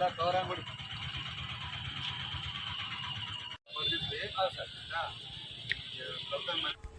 ఇలా కవరం కూడా ప్రభుత్వం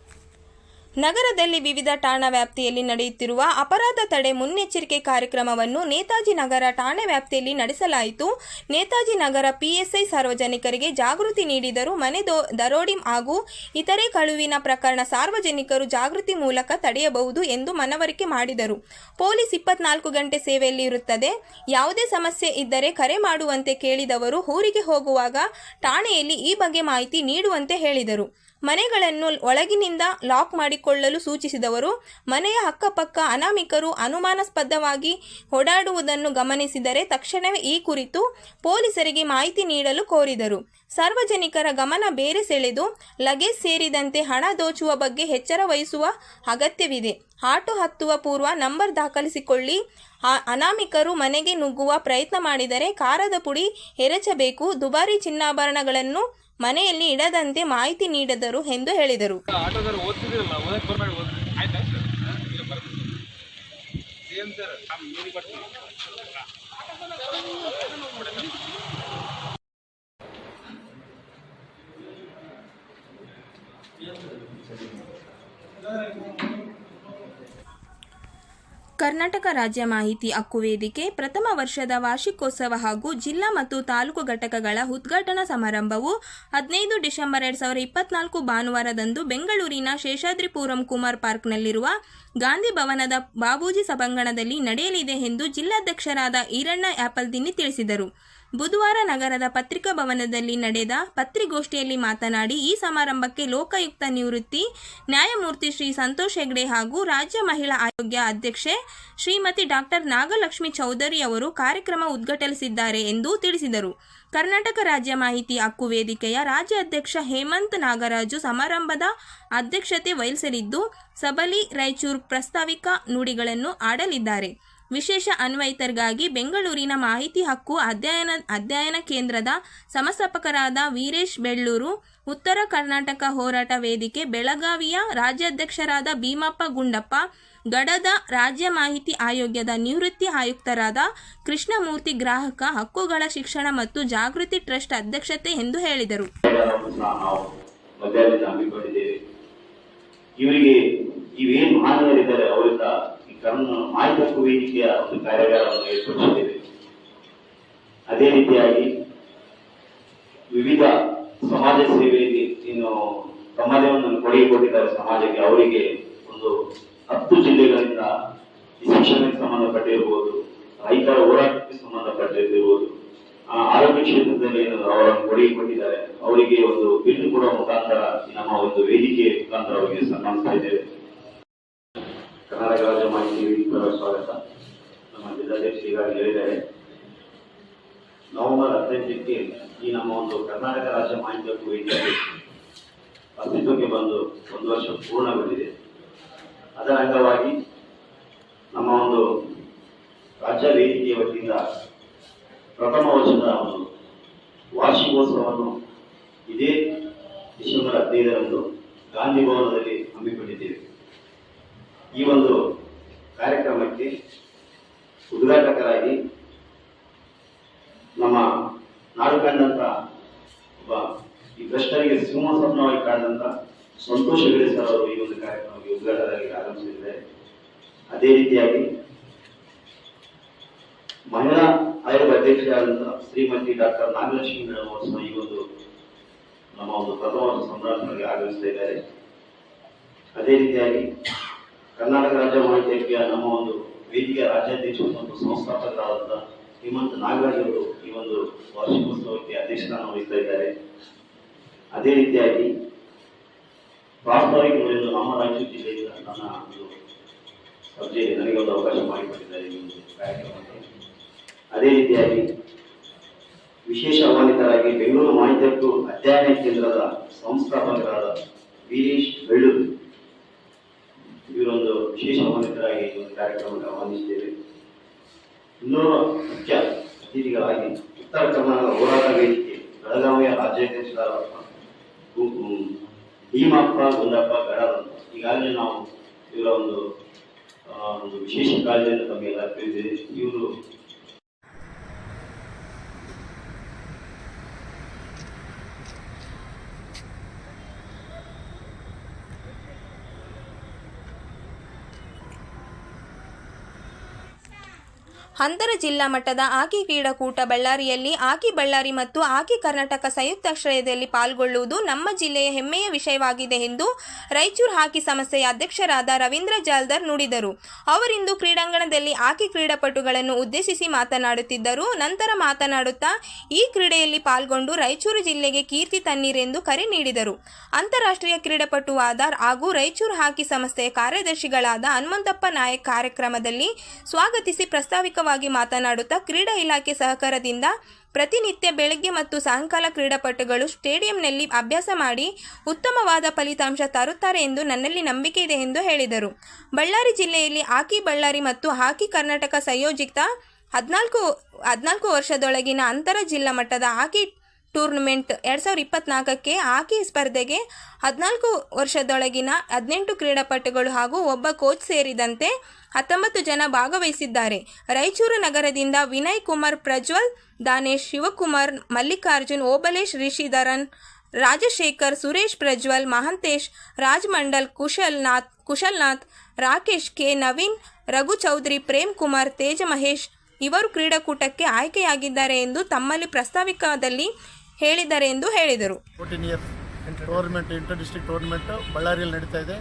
ನಗರದಲ್ಲಿ ವಿವಿಧ ಠಾಣಾ ವ್ಯಾಪ್ತಿಯಲ್ಲಿ ನಡೆಯುತ್ತಿರುವ ಅಪರಾಧ ತಡೆ ಮುನ್ನೆಚ್ಚರಿಕೆ ಕಾರ್ಯಕ್ರಮವನ್ನು ನೇತಾಜಿ ನಗರ ಠಾಣೆ ವ್ಯಾಪ್ತಿಯಲ್ಲಿ ನಡೆಸಲಾಯಿತು. ನೇತಾಜಿ ನಗರ ಪಿಎಸ್ಐ ಸಾರ್ವಜನಿಕರಿಗೆ ಜಾಗೃತಿ ನೀಡಿದರು ಮನೆ ದರೋಡಿ ಹಾಗೂ ಇತರೆ ಕಳುವಿನ ಪ್ರಕರಣ ಸಾರ್ವಜನಿಕರು ಜಾಗೃತಿ ಮೂಲಕ ತಡೆಯಬಹುದು ಎಂದು ಮನವರಿಕೆ ಮಾಡಿದರು. ಪೊಲೀಸ್ ಇಪ್ಪತ್ನಾಲ್ಕು ಗಂಟೆ ಸೇವೆಯಲ್ಲಿ ಇರುತ್ತದೆ. ಯಾವುದೇ ಸಮಸ್ಯೆ ಇದ್ದರೆ ಕರೆ ಮಾಡುವಂತೆ ಕೇಳಿದವರು ಊರಿಗೆ ಹೋಗುವಾಗ ಠಾಣೆಯಲ್ಲಿ ಈ ಬಗ್ಗೆ ಮಾಹಿತಿ ನೀಡುವಂತೆ ಹೇಳಿದರು. ಮನೆಗಳನ್ನು ಒಳಗಿನಿಂದ ಲಾಕ್ ಮಾಡಿಕೊಳ್ಳಲು ಸೂಚಿಸಿದವರು, ಮನೆಯ ಅಕ್ಕಪಕ್ಕ ಅನಾಮಿಕರು ಅನುಮಾನಾಸ್ಪದವಾಗಿ ಓಡಾಡುವುದನ್ನು ಗಮನಿಸಿದರೆ ತಕ್ಷಣವೇ ಈ ಕುರಿತು ಪೊಲೀಸರಿಗೆ ಮಾಹಿತಿ ನೀಡಲು ಕೋರಿದರು. ಸಾರ್ವಜನಿಕರ ಗಮನ ಬೇರೆ ಸೆಳೆದು ಲಗೇಜ್ ಸೇರಿದಂತೆ ಹಣ ದೋಚುವ ಬಗ್ಗೆ ಎಚ್ಚರ ವಹಿಸುವ ಅಗತ್ಯವಿದೆ. ಆಟೋ ಹತ್ತುವ ಪೂರ್ವ ನಂಬರ್ ದಾಖಲಿಸಿಕೊಳ್ಳಿ. ಅನಾಮಿಕರು ಮನೆಗೆ ನುಗ್ಗುವ ಪ್ರಯತ್ನ ಮಾಡಿದರೆ ಕಾರದ ಪುಡಿ ಎರಚಬೇಕು. ದುಬಾರಿ ಚಿನ್ನಾಭರಣಗಳನ್ನು ಮನೆಯಲ್ಲಿ ಇಡದಂತೆ ಮಾಹಿತಿ ನೀಡಿದರು ಎಂದು ಹೇಳಿದರು. Thank ಓದ್ತಿದ್ರಲ್ಲ ಕರ್ನಾಟಕ ರಾಜ್ಯ ಮಾಹಿತಿ ಹಕ್ಕು ವೇದಿಕೆ ಪ್ರಥಮ ವರ್ಷದ ವಾರ್ಷಿಕೋತ್ಸವ ಹಾಗೂ ಜಿಲ್ಲಾ ಮತ್ತು ತಾಲೂಕು ಘಟಕಗಳ ಉದ್ಘಾಟನಾ ಸಮಾರಂಭವು ಹದಿನೈದು ಡಿಸೆಂಬರ್ ಎರಡು ಸಾವಿರದ ಇಪ್ಪತ್ನಾಲ್ಕು ಭಾನುವಾರದಂದು ಬೆಂಗಳೂರಿನ ಶೇಷಾದ್ರಿಪುರಂ ಕುಮಾರ್ ಪಾರ್ಕ್ನಲ್ಲಿರುವ ಗಾಂಧಿ ಭವನದ ಬಾಬೂಜಿ ಸಭಾಂಗಣದಲ್ಲಿ ನಡೆಯಲಿದೆ ಎಂದು ಜಿಲ್ಲಾಧ್ಯಕ್ಷರಾದ ಈರಣ್ಣ ಯಾಪಲ್ದಿನ್ನಿ ತಿಳಿಸಿದರು. ಬುಧವಾರ ನಗರದ ಪತ್ರಿಕಾ ಭವನದಲ್ಲಿ ನಡೆದ ಪತ್ರಿಗೋಷ್ಠಿಯಲ್ಲಿ ಮಾತನಾಡಿ, ಈ ಸಮಾರಂಭಕ್ಕೆ ಲೋಕಾಯುಕ್ತ ನಿವೃತ್ತಿ ನ್ಯಾಯಮೂರ್ತಿ ಶ್ರೀ ಸಂತೋಷ್ ಹೆಗ್ಡೆ ಹಾಗೂ ರಾಜ್ಯ ಮಹಿಳಾ ಆಯೋಗ್ಯ ಅಧ್ಯಕ್ಷೆ ಶ್ರೀಮತಿ ಡಾಕ್ಟರ್ ನಾಗಲಕ್ಷ್ಮಿ ಚೌಧರಿ ಅವರು ಕಾರ್ಯಕ್ರಮ ಉದ್ಘಾಟಿಸಿದ್ದಾರೆ ಎಂದು ತಿಳಿಸಿದರು. ಕರ್ನಾಟಕ ರಾಜ್ಯ ಮಾಹಿತಿ ಹಕ್ಕು ವೇದಿಕೆಯ ರಾಜ್ಯ ಅಧ್ಯಕ್ಷ ಹೇಮಂತ್ ನಾಗರಾಜು ಸಮಾರಂಭದ ಅಧ್ಯಕ್ಷತೆ ವಹಿಸಲಿದ್ದು, ಸಬಲಿ ರಾಯಚೂರು ಪ್ರಸ್ತಾವಿಕ ನುಡಿಗಳನ್ನು ಆಡಲಿದ್ದಾರೆ. ವಿಶೇಷ ಅನ್ವಯಿತರಿಗಾಗಿ ಬೆಂಗಳೂರಿನ ಮಾಹಿತಿ ಹಕ್ಕು ಅಧ್ಯಯನ ಅಧ್ಯಯನ ಕೇಂದ್ರದ ಸಮಸ್ಥಾಪಕರಾದ ವೀರೇಶ್ ಬೆಳ್ಳೂರು, ಉತ್ತರ ಕರ್ನಾಟಕ ಹೋರಾಟ ವೇದಿಕೆ, ಬೆಳಗಾವಿಯ ರಾಜ್ಯಾಧ್ಯಕ್ಷರಾದ ಭೀಮಪ್ಪ ಗುಂಡಪ್ಪ, ಗಡದ ರಾಜ್ಯ ಮಾಹಿತಿ ಆಯೋಗದ ನಿವೃತ್ತಿ ಆಯುಕ್ತರಾದ ಕೃಷ್ಣಮೂರ್ತಿ ಗ್ರಾಹಕ, ಹಕ್ಕುಗಳ ಶಿಕ್ಷಣ ಮತ್ತು ಜಾಗೃತಿ ಟ್ರಸ್ಟ್ ಅಧ್ಯಕ್ಷತೆ ಎಂದು ಹೇಳಿದರು. ಇವರಿಗೆ ಮಾಹಿತಿ ಹಕ್ಕು ವೇದಿಕೆಯ ಒಂದು ಕಾರ್ಯಾಗಾರವನ್ನು ಏರ್ಪಡಿಸಿದ್ದೇವೆ. ಅದೇ ರೀತಿಯಾಗಿ ವಿವಿಧ ಸಮಾಜ ಸೇವೆಯಲ್ಲಿ ಇನ್ನು ಸಮಾಜವನ್ನು ಒಂದು ಕೊಡುಗೆ ಕೊಟ್ಟಿದ್ದಾರೆ ಸಮಾಜಕ್ಕೆ ಅವರಿಗೆ ಒಂದು ಹತ್ತು ಜಿಲ್ಲೆಗಳಿಂದ ಶಿಕ್ಷಣಕ್ಕೆ ಸಂಬಂಧಪಟ್ಟಿರ್ಬೋದು ರೈತರ ಹೋರಾಟಕ್ಕೆ ಆ, ಆರೋಗ್ಯ ಕ್ಷೇತ್ರದಲ್ಲಿ ಏನು ಅವರನ್ನು ಕೊಡುಗೆ ಕೊಟ್ಟಿದ್ದಾರೆ ಅವರಿಗೆ ಒಂದು ಬಿಲ್ ಕೊಡುವ ಮುಖಾಂತರ ನಮ್ಮ ಒಂದು ವೇದಿಕೆ ಮುಖಾಂತರ ಅವರಿಗೆ ಸನ್ಮಾನಿಸ್ತಾ ಇದ್ದೇವೆ. ಕರ್ನಾಟಕ ರಾಜ್ಯ ಸ್ವಾಗತ. ನಮ್ಮ ಜಿಲ್ಲಾಧ್ಯಕ್ಷ ಈಗಾಗಲೇ ಹೇಳಿದ್ದಾರೆ. ನವೆಂಬರ್ ಹದಿನೈದಕ್ಕೆ ಈ ನಮ್ಮ ಒಂದು ಕರ್ನಾಟಕ ರಾಜ್ಯ ಮಾಹಿತಿ ವೇದಿಕೆ ಅಸ್ತಿತ್ವಕ್ಕೆ ಬಂದು ಒಂದು ವರ್ಷ ಪೂರ್ಣಗೊಂಡಿದೆ. ಅದರ ಅಂಗವಾಗಿ ನಮ್ಮ ಒಂದು ರಾಜ್ಯ ವೇದಿಕೆಯ ವತಿಯಿಂದ ಪ್ರಥಮ ವರ್ಷದ ಒಂದು ವಾರ್ಷಿಕೋತ್ಸವವನ್ನು ಇದೇ ಡಿಸೆಂಬರ್ ಹದಿನೈದರಂದು ಗಾಂಧಿ ಭವನದಲ್ಲಿ ಹಮ್ಮಿಕೊಂಡಿದ್ದೇವೆ. ಈ ಒಂದು ಕಾರ್ಯಕ್ರಮಕ್ಕೆ ಉದ್ಘಾಟಕರಾಗಿ ನಮ್ಮ ನಾಡು ಕಂಡಂತ ಒಬ್ಬ ಈ ಭ್ರಷ್ಟರಿಗೆ ಸಿಂಹ ಸ್ವಪ್ನವಾಗಿ ಕಾಣದಂತ ಸಂತೋಷ ಸರ್ ಅವರು ಈ ಒಂದು ಕಾರ್ಯಕ್ರಮಕ್ಕೆ ಉದ್ಘಾಟಕರಾಗಿ ಆಗಮಿಸಿದ್ದಾರೆ. ಅದೇ ರೀತಿಯಾಗಿ ಮಹಿಳಾ ಆಯೋಗ ಅಧ್ಯಕ್ಷರಾದಂತಹ ಶ್ರೀಮತಿ ಡಾಕ್ಟರ್ ನಾಗಲಕ್ಷ್ಮಿ ಮೇಡಮ್ ಅವರು ಈ ಒಂದು ನಮ್ಮ ಒಂದು ಪ್ರಥಮ ಸಂರಕ್ಷಣೆಗೆ ಆಗಮಿಸ್ತಾ ಇದ್ದಾರೆ. ಅದೇ ರೀತಿಯಾಗಿ ಕರ್ನಾಟಕ ರಾಜ್ಯ ಮಾಹಿತಿಯ ನಮ್ಮ ಒಂದು ವೇದಿಕೆಯ ರಾಜ್ಯಾಧ್ಯಕ್ಷರು ಮತ್ತು ಸಂಸ್ಥಾಪಕರಾದಂತಹ ಹೇಮಂತ್ ನಾಗರಾಜ್ ಅವರು ಈ ಒಂದು ವಾರ್ಷಿಕೋತ್ಸವಕ್ಕೆ ಅಧ್ಯಕ್ಷರಾನ ವಹಿಸ್ತಾ ಇದ್ದಾರೆ. ಅದೇ ರೀತಿಯಾಗಿ ಪ್ರಾಸ್ತಾವಿಕ ಎಂದು ನಮ್ಮ ರಾಜ್ಯ ಜಿಲ್ಲೆಯಿಂದ ನನ್ನ ಒಂದು ಸಭೆಯಲ್ಲಿ ನನಗೆ ಒಂದು ಅವಕಾಶ ಮಾಡಿಕೊಟ್ಟಿದ್ದಾರೆ ಈ ಒಂದು ಕಾರ್ಯಕ್ರಮಕ್ಕೆ. ಅದೇ ರೀತಿಯಾಗಿ ವಿಶೇಷ ಆಹ್ವಾನಿತರಾಗಿ ಬೆಂಗಳೂರು ಮಾಹಿತಿ ಅಧ್ಯಯನ ಕೇಂದ್ರದ ಸಂಸ್ಥಾಪಕರಾದ ವೀರೇಶ್ ಬೆಳ್ಳೂರು ಇವರೊಂದು ವಿಶೇಷ ಆಹ್ವಾನಿತರಾಗಿ ಈ ಒಂದು ಕಾರ್ಯಕ್ರಮಕ್ಕೆ ಆಹ್ವಾನಿಸಿದ್ದೇವೆ. ಇನ್ನೂರು ಮುಖ್ಯ ಅತಿಥಿಗಳಾಗಿ ಉತ್ತರ ಕರ್ನಾಟಕ ಹೋರಾಟ ವೇದಿಕೆ, ಬೆಳಗಾವಿಯ ರಾಜ್ಯಾಧ್ಯಕ್ಷ ಭೀಮಪ್ಪ ಗುಂಡಪ್ಪ ಗಡದ ಈಗಾಗಲೇ ನಾವು ಇವರ ಒಂದು ಒಂದು ವಿಶೇಷ ಕಾಳಜಿಯನ್ನು ತಮಗೆ ತಿಳಿದಿದೆ ಇವರು ಅಂತರ ಜಿಲ್ಲಾ ಮಟ್ಟದ ಆಕಿ ಕ್ರೀಡಾಕೂಟ ಬಳ್ಳಾರಿಯಲ್ಲಿ ಆಕಿ ಬಳ್ಳಾರಿ ಮತ್ತು ಆಕಿ ಕರ್ನಾಟಕ ಸಂಯುಕ್ತಾಶ್ರಯದಲ್ಲಿ ಪಾಲ್ಗೊಳ್ಳುವುದು ನಮ್ಮ ಜಿಲ್ಲೆಯ ಹೆಮ್ಮೆಯ ವಿಷಯವಾಗಿದೆ ಎಂದು ರಾಯಚೂರು ಹಾಕಿ ಸಂಸ್ಥೆಯ ಅಧ್ಯಕ್ಷರಾದ ರವೀಂದ್ರ ಜಾಲ್ದರ್ ನುಡಿದರು. ಅವರಿಂದು ಕ್ರೀಡಾಂಗಣದಲ್ಲಿ ಹಾಕಿ ಕ್ರೀಡಾಪಟುಗಳನ್ನು ಉದ್ದೇಶಿಸಿ ಮಾತನಾಡುತ್ತಿದ್ದರು. ನಂತರ ಮಾತನಾಡುತ್ತಾ, ಈ ಕ್ರೀಡೆಯಲ್ಲಿ ಪಾಲ್ಗೊಂಡು ರಾಯಚೂರು ಜಿಲ್ಲೆಗೆ ಕೀರ್ತಿ ತನ್ನೀರೆಂದು ಕರೆ ನೀಡಿದರು. ಅಂತಾರಾಷ್ಟ್ರೀಯ ಕ್ರೀಡಾಪಟುವಾದ ಹಾಗೂ ರಾಯಚೂರು ಹಾಕಿ ಸಂಸ್ಥೆಯ ಕಾರ್ಯದರ್ಶಿಗಳಾದ ಹನುಮಂತಪ್ಪ ನಾಯಕ್ ಕಾರ್ಯಕ್ರಮದಲ್ಲಿ ಸ್ವಾಗತಿಸಿ ಪ್ರಾಸ್ತಾವಿಕವಾಗಿ ಮಾತನಾಡುತ್ತಾ ಕ್ರೀಡಾ ಇಲಾಖೆ ಸಹಕಾರದಿಂದ ಪ್ರತಿನಿತ್ಯ ಬೆಳಗ್ಗೆ ಮತ್ತು ಸಾಯಂಕಾಲ ಕ್ರೀಡಾಪಟುಗಳು ಸ್ಟೇಡಿಯಂನಲ್ಲಿ ಅಭ್ಯಾಸ ಮಾಡಿ ಉತ್ತಮವಾದ ಫಲಿತಾಂಶ ತರುತ್ತಾರೆ ಎಂದು ನನ್ನಲ್ಲಿ ನಂಬಿಕೆ ಇದೆ ಎಂದು ಹೇಳಿದರು. ಬಳ್ಳಾರಿ ಜಿಲ್ಲೆಯಲ್ಲಿ ಹಾಕಿ ಬಳ್ಳಾರಿ ಮತ್ತು ಹಾಕಿ ಕರ್ನಾಟಕ ಸಂಯೋಜಿತ ಹದಿನಾಲ್ಕು ಹದಿನಾಲ್ಕು ವರ್ಷದೊಳಗಿನ ಅಂತರ ಜಿಲ್ಲಾ ಮಟ್ಟದ ಹಾಕಿ ಟೂರ್ನಮೆಂಟ್ ಎರಡು ಸಾವಿರದ ಇಪ್ಪತ್ನಾಲ್ಕಕ್ಕೆ ಹಾಕಿ ಸ್ಪರ್ಧೆಗೆ ಹದಿನಾಲ್ಕು ವರ್ಷದೊಳಗಿನ ಹದಿನೆಂಟು ಕ್ರೀಡಾಪಟುಗಳು ಹಾಗೂ ಒಬ್ಬ ಕೋಚ್ ಸೇರಿದಂತೆ ಹತ್ತೊಂಬತ್ತು ಜನ ಭಾಗವಹಿಸಿದ್ದಾರೆ. ರಾಯಚೂರು ನಗರದಿಂದ ವಿನಯ್ ಕುಮಾರ್, ಪ್ರಜ್ವಲ್ ದಾನೇಶ್, ಶಿವಕುಮಾರ್, ಮಲ್ಲಿಕಾರ್ಜುನ್, ಓಬಲೇಶ್, ರಿಷಿಧರನ್, ರಾಜಶೇಖರ್, ಸುರೇಶ್, ಪ್ರಜ್ವಲ್, ಮಹಂತೇಶ್, ರಾಜ್ ಮಂಡಲ್, ಕುಶಲ್ನಾಥ್ ಕುಶಲ್ನಾಥ್, ರಾಕೇಶ್, ಕೆ. ನವೀನ್, ರಘು ಚೌಧರಿ, ಪ್ರೇಮ್ ಕುಮಾರ್, ತೇಜ ಮಹೇಶ್ ಇವರು ಕ್ರೀಡಾಕೂಟಕ್ಕೆ ಆಯ್ಕೆಯಾಗಿದ್ದಾರೆ ಎಂದು ತಮ್ಮಲ್ಲಿ ಪ್ರಸ್ತಾವಿಕದಲ್ಲಿ ಹೇಳಿದ್ದಾರೆ ಎಂದು ಹೇಳಿದರು. ಟೂರ್ನಮೆಂಟ್ ಇಂಟರ್ ಡಿಸ್ಟ್ರಿಕ್ಟ್ ಟೂರ್ನಮೆಂಟ್ ಬಳ್ಳಾರಿಯಲ್ಲಿ ನಡೀತಾ ಇದೆ.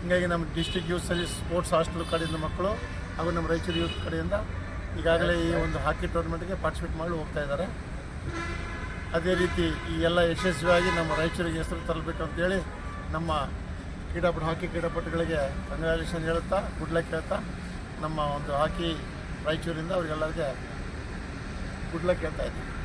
ಹೀಗಾಗಿ ನಮ್ಮ district youth service sports hostel ಕಡೆಯಿಂದ ಮಕ್ಕಳು ಹಾಗೂ ನಮ್ಮ ರಾಯಚೂರು ಯೂತ್ ಕಡೆಯಿಂದ ಈಗಾಗಲೇ ಈ ಒಂದು ಹಾಕಿ ಟೂರ್ನಮೆಂಟ್ಗೆ ಪಾರ್ಟಿಸಿಪೇಟ್ ಮಾಡಿ ಹೋಗ್ತಾ ಇದ್ದಾರೆ. ಅದೇ ರೀತಿ ಈ ಎಲ್ಲ ಯಶಸ್ವಿಯಾಗಿ ನಮ್ಮ ರಾಯಚೂರಿಗೆ ಹೆಸರು ತರಬೇಕು ಅಂತೇಳಿ ನಮ್ಮ ಕ್ರೀಡಾಪಟು ಹಾಕಿ ಕ್ರೀಡಾಪಟುಗಳಿಗೆ ಕಂಗ್ರ್ಯಾಚುಲೇಷನ್ ಹೇಳುತ್ತಾ ಗುಡ್ ಲಕ್ ಹೇಳ್ತಾ ನಮ್ಮ ಒಂದು ಹಾಕಿ ರಾಯಚೂರಿಂದ ಅವರಿಗೆಲ್ಲರಿಗೆ ಗುಡ್ ಲಕ್ ಹೇಳ್ತಾ ಇದ್ದೀವಿ